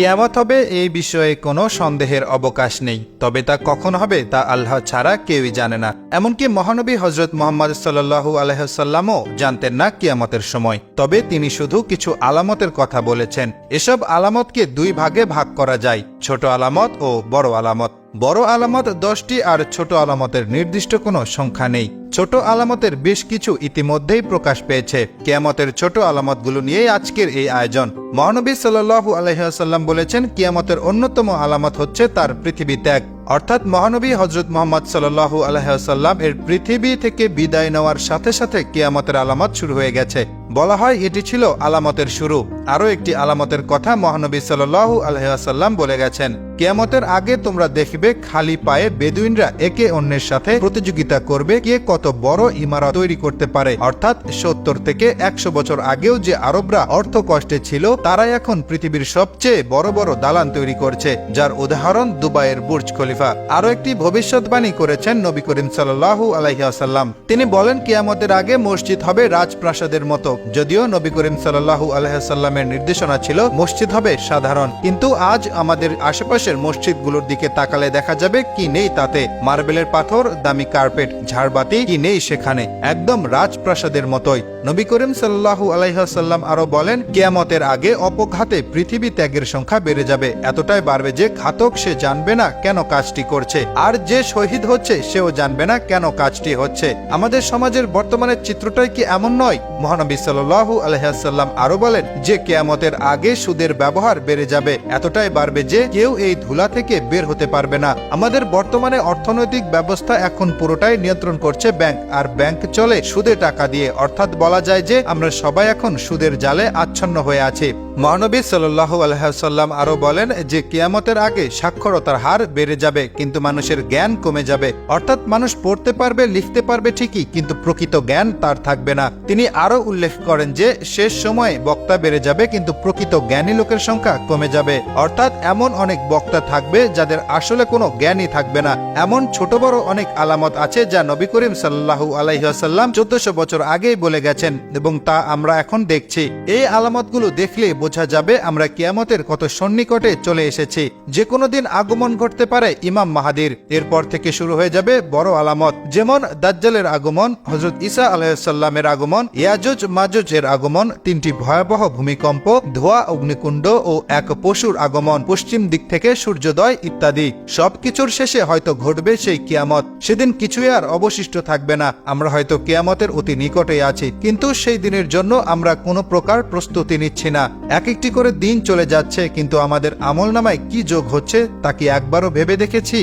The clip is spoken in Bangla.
কেয়ামত হবে এই বিষয়ে কোনো সন্দেহের অবকাশ নেই, তবে তা কখন হবে তা আল্লাহ ছাড়া কেউই জানে না। এমনকি মহানবী হজরত মোহাম্মদ সাল্লাহু আলহাসাল্লামও জানতেন না কিয়ামতের সময়। তবে তিনি শুধু কিছু আলামতের কথা বলেছেন। এসব আলামতকে দুই ভাগে ভাগ করা যায়, ছোট আলামত ও বড় আলামত। বড় আলামত দশটি আর ছোট আলামতের নির্দিষ্ট কোনো সংখ্যা নেই। ছোট আলামতের বেশ কিছু ইতিমধ্যেই প্রকাশ পেয়েছে। কেয়ামতের ছোট আলামতগুলো নিয়েই আজকের এই আয়োজন। মহানবী সাল্লু আলহিহাসাল্লাম বলেছেন, কিয়ামতের অন্যতম আলামত হচ্ছে তার পৃথিবী ত্যাগ। অর্থাৎ মহানবী হজরত মোহাম্মদ সাল্লাহু আলহাম এর পৃথিবী থেকে বিদায় নেওয়ার সাথে সাথে কিয়ামতের আলামত শুরু হয়ে গেছে। বলা হয়, এটি ছিল আলামতের শুরু। আরও একটি আলামতের কথা মহানবী সাল্লাহু আলহাম বলে গেছেন, কিয়ামতের আগে তোমরা দেখবে, খালি পায়ে বেদুইনরা একে অন্যের সাথে প্রতিযোগিতা করবে, কে কত বড় ইমারত তৈরি করতে পারে। অর্থাৎ সত্তর থেকে একশো বছর আগেও যে আরবরা অর্থ কষ্টে ছিল, তারাই এখন পৃথিবীর সবচেয়ে বড় বড় দালান তৈরি করছে, যার উদাহরণ দুবাইয়ের বুর্জ খলিফা। আরও একটি ভবিষ্যৎবাণী করেছেন নবী করিম সাল্লাহু আলাইসাল্লাম তিনি বলেন, কিয়ামতের আগে মসজিদ হবে রাজপ্রাসাদের মতো। যদিও নবী করিম সাল্লাহু আলহামের নির্দেশনা ছিল, মসজিদ হবে সাধারণ। কিন্তু আজ আমাদের আশেপাশের মসজিদগুলোর দিকে তাকালে দেখা যাবে কি নেই তাতে। মার্বেলের পাথর, দামি কার্পেট, ঝাড়বাতি কি নেই সেখানে। একদম রাজপ্রাসাদের মতোই। নবী করিম সাল্লাহু আলাইসাল্লাম আরও বলেন, কেয়ামতের আগে অপঘাতে পৃথিবী ত্যাগের সংখ্যা বেড়ে যাবে। এতটাই বাড়বে যে ঘাতক সে জানবে না কেন কাজটি করছে। আর যে শহীদ হচ্ছে, সেও জানবে না কেন কাজটি হচ্ছে। আমাদের সমাজের বর্তমানের চিত্রটাই কি এমন নয়? মহানবী সাল্লাহু আলহাম আরও বলেন, যে কেয়ামতের আগে সুদের ব্যবহার বেড়ে যাবে, এতটাই বাড়বে যে কেউ এই ধুলা থেকে বের হতে পারবে না। আমাদের বর্তমানে অর্থনৈতিক ব্যবস্থা এখন পুরোটাই নিয়ন্ত্রণ করছে ব্যাংক আর ব্যাংক চলে সুদে টাকা দিয়ে। অর্থাৎ বলা যায় যে, আমরা সবাই এখন সুদের জালে আচ্ছন্ন হয়ে আছি। মহানবী সাল্লাহ আলহাম আরও বলেন যে কিয়ামতের আগে সাক্ষরতার হার বেড়ে যাবে, কিন্তু মানুষের জ্ঞান কমে যাবে। অর্থাৎ মানুষ পড়তে পারবে, লিখতে পারবে ঠিকই, কিন্তু প্রকৃত জ্ঞান তার থাকবে না। তিনি আরও উল্লেখ করেন যে শেষ সময়ে বক্তা বেড়ে যাবে, কিন্তু প্রকৃত জ্ঞানী লোকের সংখ্যা কমে যাবে। অর্থাৎ এমন অনেক বক্তা থাকবে যাদের আসলে কোনো জ্ঞানই থাকবে না। এমন ছোট বড় অনেক আলামত আছে যা নবী করিম সাল্লাহু আলাইসাল্লাম চোদ্দশো বছর আগেই বলে গেছেন, এবং তা আমরা এখন দেখছি। এই আলামতগুলো দেখলে বোঝা যাবে আমরা কিয়ামতের কত সন্নিকটে চলে এসেছি। যে কোনো দিন আগমন ঘটতে পারে ইমাম মাহাদির। এরপর থেকে শুরু হয়ে যাবে বড় আলামত। যেমন দাজ্জালের আগমন হজরত ইসা আলাইসাল্লামের আগমন, ইয়াজুজ মাজুজের আগমন, তিনটি ভয়াবহ ভূমিকম্প, ধোয়া, অগ্নিকুণ্ড ও এক পশুর আগমন, পশ্চিম দিক থেকে সূর্যোদয় ইত্যাদি। সবকিছুর শেষে হয়তো ঘটবে সেই কিয়ামত। সেদিন কিছুই আর অবশিষ্ট থাকবে না। আমরা হয়তো কিয়ামতের অতি নিকটে আছি। কিন্তু সেই দিনের জন্য আমরা কোনো প্রকার প্রস্তুতি নিচ্ছি না। এক একটি করে দিন চলে যাচ্ছে, কিন্তু আমাদের আমল নামায় কি যোগ হচ্ছে তা কি একবারও ভেবে দেখেছি?